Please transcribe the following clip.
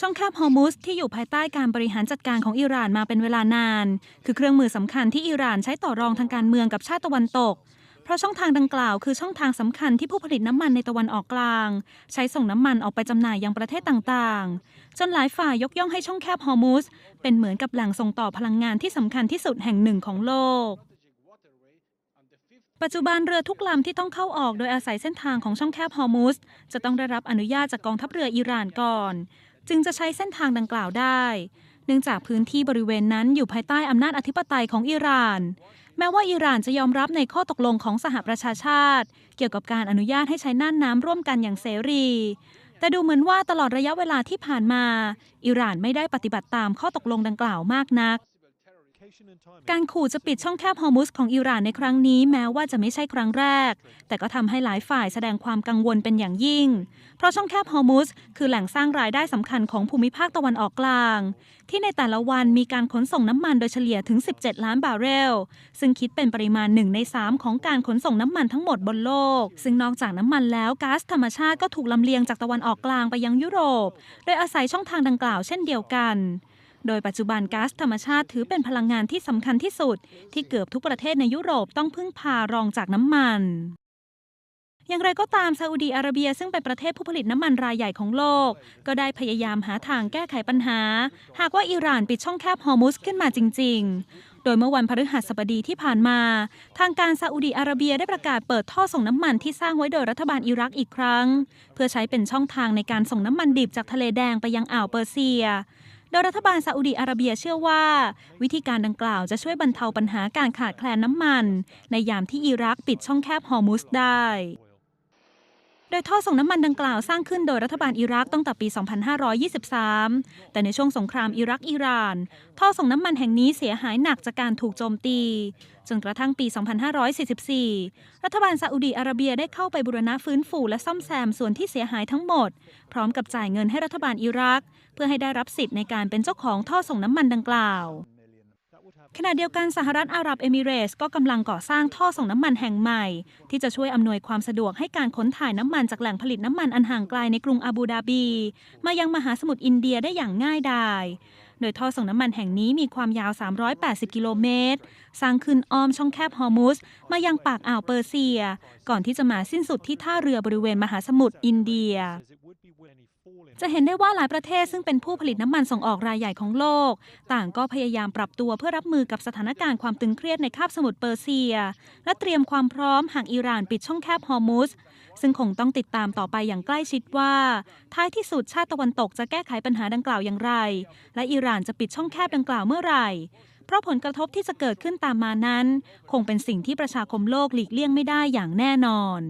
ช่องแคบฮอร์มุสที่อยู่ภายใต้การบริหารจัดการของอิหร่านมาเป็นเวลานาน คือเครื่องมือสำคัญที่อิหร่านใช้ต่อรองทางการเมืองกับชาติตะวันตก เพราะช่องทางดังกล่าวคือช่องทางสำคัญที่ผู้ผลิตน้ำมันในตะวันออกกลาง ใช้ส่งน้ำมันออกไปจำหน่ายยังประเทศต่างๆ จนหลายฝ่ายยกย่องให้ช่องแคบฮอร์มุสเป็นเหมือนกับแหล่งส่งต่อพลังงานที่สำคัญที่สุดแห่งหนึ่งของโลก ปัจจุบันเรือทุกลำที่ต้องเข้าออกโดยอาศัยเส้นทางของช่องแคบฮอร์มุสจะต้องได้รับอนุญาตจากกองทัพเรืออิหร่านก่อน จึงจะใช้เส้นทางดังกล่าวได้ เนื่องจากพื้นที่บริเวณนั้นอยู่ภายใต้อำนาจอธิปไตยของอิหร่าน แม้ว่าอิหร่านจะยอมรับในข้อตกลงของสหประชาชาติ เกี่ยวกับการอนุญาตให้ใช้น่านน้ำร่วมกันอย่างเสรี แต่ดูเหมือนว่าตลอดระยะเวลาที่ผ่านมา อิหร่านไม่ได้ปฏิบัติตามข้อตกลงดังกล่าวมากนัก การขู่จะปิดช่องแคบฮอร์มุสของอิหร่านในครั้งนี้แม้ว่าจะไม่ใช่ครั้งแรก แต่ก็ทำให้หลายฝ่ายแสดงความกังวลเป็นอย่างยิ่ง เพราะช่องแคบฮอร์มุสคือแหล่งสร้างรายได้สำคัญของภูมิภาคตะวันออกกลาง ที่ในแต่ละวันมีการขนส่งน้ำมันโดยเฉลี่ยถึง 17 ล้านบาร์เรล ซึ่งคิดเป็นปริมาณหนึ่งใน 3 ของการขนส่งน้ำมันทั้งหมดบนโลก ซึ่งนอกจากน้ำมันแล้วก๊าซธรรมชาติก็ถูกลำเลียงจากตะวันออกกลางไปยังยุโรป โดยอาศัยช่องทางดังกล่าวเช่นเดียวกัน โดยปัจจุบันก๊าซธรรมชาติถือเป็นพลังงานที่สำคัญที่สุด ที่เกือบทุกประเทศในยุโรปต้องพึ่งพารองจากน้ำมันอย่างไรก็ตามซาอุดีอาระเบียซึ่งเป็นประเทศผู้ผลิตน้ำมันรายใหญ่ของโลก ก็ได้พยายามหาทางแก้ไขปัญหา หากว่าอิหร่านปิดช่องแคบฮอร์มุสขึ้นมาจริง ๆ โดยเมื่อวันพฤหัสบดีที่ผ่านมา ทางการซาอุดีอาระเบียได้ประกาศเปิดท่อส่งน้ำมันที่สร้างไว้โดยรัฐบาลอิรักอีกครั้ง เพื่อใช้เป็นช่องทางในการส่งน้ำมันดิบจากทะเลแดงไปยังอ่าวเปอร์เซีย โดยรัฐบาลซาอุดีอาระเบียเชื่อว่า วิธีการดังกล่าวจะช่วยบรรเทาปัญหาการขาดแคลนน้ำมัน ในยามที่อิรักปิดช่องแคบฮอร์มุสได้ โดยท่อส่งน้ำมันดังกล่าวสร้างขึ้นโดยรัฐบาลอิรักตั้งแต่ปี 2523 แต่ในช่วงสงครามอิรักอิหร่าน ท่อส่งน้ำมันแห่งนี้เสียหายหนักจากการถูกโจมตี จนกระทั่งปี 2544 รัฐบาลซาอุดีอาระเบียได้เข้าไปบูรณะฟื้นฟูและซ่อมแซมส่วนที่เสียหายทั้งหมด พร้อมกับจ่ายเงินให้รัฐบาลอิรัก เพื่อให้ได้รับสิทธิ์ในการเป็นเจ้าของท่อส่งน้ำมันดังกล่าว ขณะเดียวกันสหรัฐอาหรับเอมิเรส ก็กำลังก่อสร้างท่อส่งน้ำมันแห่งใหม่ ที่จะช่วยอำนวยความสะดวกให้การขนถ่ายน้ำมันจากแหล่งผลิตน้ำมันอันห่างไกลในกรุงอาบูดาบี มายังมหาสมุทรอินเดียได้อย่างง่ายดายโดยท่อส่งน้ำมันแห่งนี้มีความยาว 380 กิโลเมตร สร้างขึ้นอ้อมช่องแคบฮอร์มุส มายังปากอ่าวเปอร์เซีย ก่อนที่จะมาสิ้นสุดที่ท่าเรือบริเวณมหาสมุทรอินเดีย จะเห็นได้ว่าหลายประเทศซึ่งเป็นผู้ผลิตน้ำมันส่งออกรายใหญ่ของโลก ต่างก็พยายามปรับตัวเพื่อรับมือกับสถานการณ์ความตึงเครียดในคาบสมุทรเปอร์เซีย และเตรียมความพร้อมหากอิหร่านปิดช่องแคบฮอร์มุสซึ่งคงต้องติดตามต่อไปอย่างใกล้ชิดว่า ท้ายที่สุดชาติตะวันตกจะแก้ไขปัญหาดังกล่าวอย่างไร และอิหร่านจะปิดช่องแคบดังกล่าวเมื่อไหร่ เพราะผลกระทบที่จะเกิดขึ้นตามมานั้น คงเป็นสิ่งที่ประชาคมโลกหลีกเลี่ยงไม่ได้อย่างแน่นอน